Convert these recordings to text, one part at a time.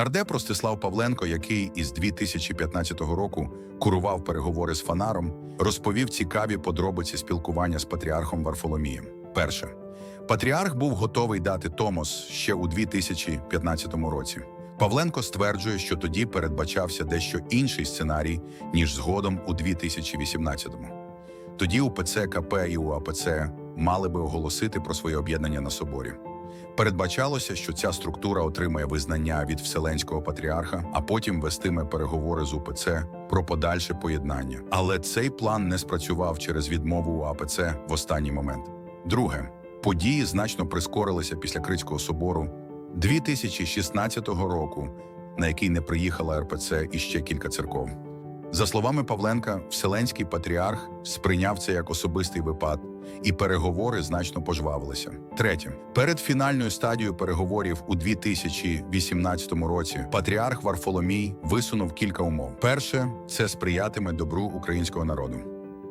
Нардеп Ростислав Павленко, який із 2015 року курував переговори з Фанаром, розповів цікаві подробиці спілкування з патріархом Варфоломієм. Перше, патріарх був готовий дати Томос ще у 2015 році. Павленко стверджує, що тоді передбачався дещо інший сценарій, ніж згодом у 2018-му. Тоді УПЦ КП і УАПЦ мали би оголосити про своє об'єднання на соборі. Передбачалося, що ця структура отримає визнання від Вселенського патріарха, а потім вестиме переговори з УПЦ про подальше поєднання. Але цей план не спрацював через відмову УАПЦ в останній момент. Друге, події значно прискорилися після Крицького собору 2016 року, на який не приїхала РПЦ і ще кілька церков. За словами Павленка, Вселенський патріарх сприйняв це як особистий випад, і переговори значно пожвавилися. Третє, перед фінальною стадією переговорів у 2018 році патріарх Варфоломій висунув кілька умов: перше це сприятиме добру українського народу.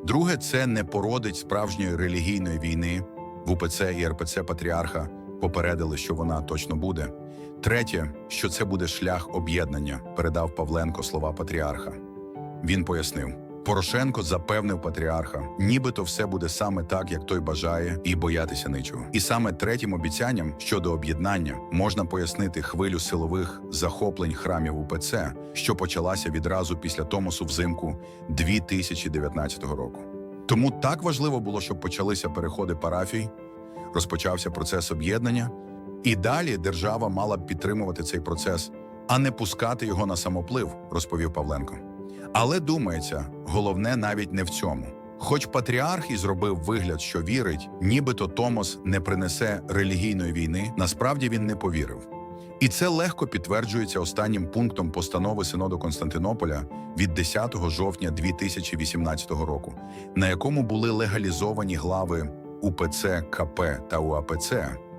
Друге, це не породить справжньої релігійної війни. В УПЦ і РПЦ патріарха попередили, що вона точно буде. Третє, що це буде шлях об'єднання, передав Павленко слова патріарха. Він пояснив: Порошенко запевнив патріарха, нібито все буде саме так, як той бажає, і боятися нічого. І саме третім обіцянням щодо об'єднання можна пояснити хвилю силових захоплень храмів УПЦ, що почалася відразу після Томосу взимку 2019 року. Тому так важливо було, щоб почалися переходи парафій, розпочався процес об'єднання, і далі держава мала б підтримувати цей процес, а не пускати його на самоплив, розповів Павленко. Але думається, головне навіть не в цьому. Хоч патріарх і зробив вигляд, що вірить, нібито Томос не принесе релігійної війни, насправді він не повірив. І це легко підтверджується останнім пунктом постанови Синоду Константинополя від 10 жовтня 2018 року, на якому були легалізовані глави УПЦ КП та УАПЦ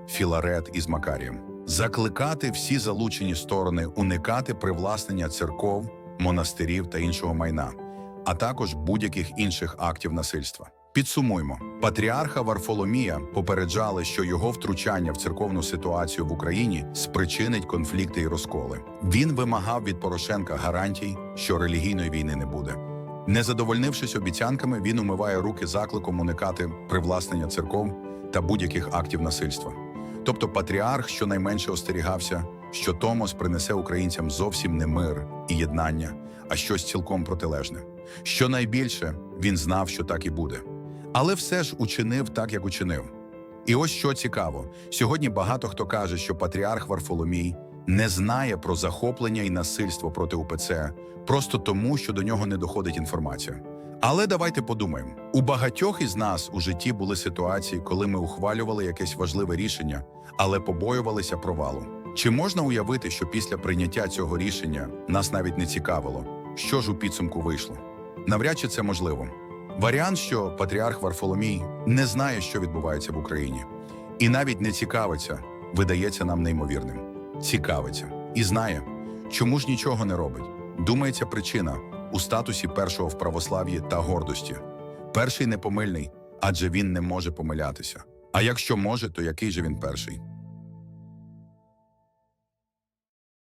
Філарет із Макарієм, закликати всі залучені сторони уникати привласнення церков монастирів та іншого майна, а також будь-яких інших актів насильства. Підсумуймо, патріарха Варфоломія попереджали, що його втручання в церковну ситуацію в Україні спричинить конфлікти і розколи. Він вимагав від Порошенка гарантій, що релігійної війни не буде. Не задовольнившись обіцянками, він умиває руки закликом уникати привласнення церков та будь-яких актів насильства. Тобто патріарх щонайменше остерігався, що Томос принесе українцям зовсім не мир і єднання, а щось цілком протилежне. Щонайбільше він знав, що так і буде. Але все ж учинив так, як учинив. І ось що цікаво: сьогодні багато хто каже, що патріарх Варфоломій не знає про захоплення і насильство проти УПЦ просто тому, що до нього не доходить інформація. Але давайте подумаємо: у багатьох із нас у житті були ситуації, коли ми ухвалювали якесь важливе рішення, але побоювалися провалу. Чи можна уявити, що після прийняття цього рішення нас навіть не цікавило, що ж у підсумку вийшло? Навряд чи це можливо. Варіант, що патріарх Варфоломій не знає, що відбувається в Україні, і навіть не цікавиться, видається нам неймовірним. Цікавиться і знає, чому ж нічого не робить. Думається, причина у статусі першого в православ'ї та гордості. Перший непомильний, адже він не може помилятися. А якщо може, то який же він перший?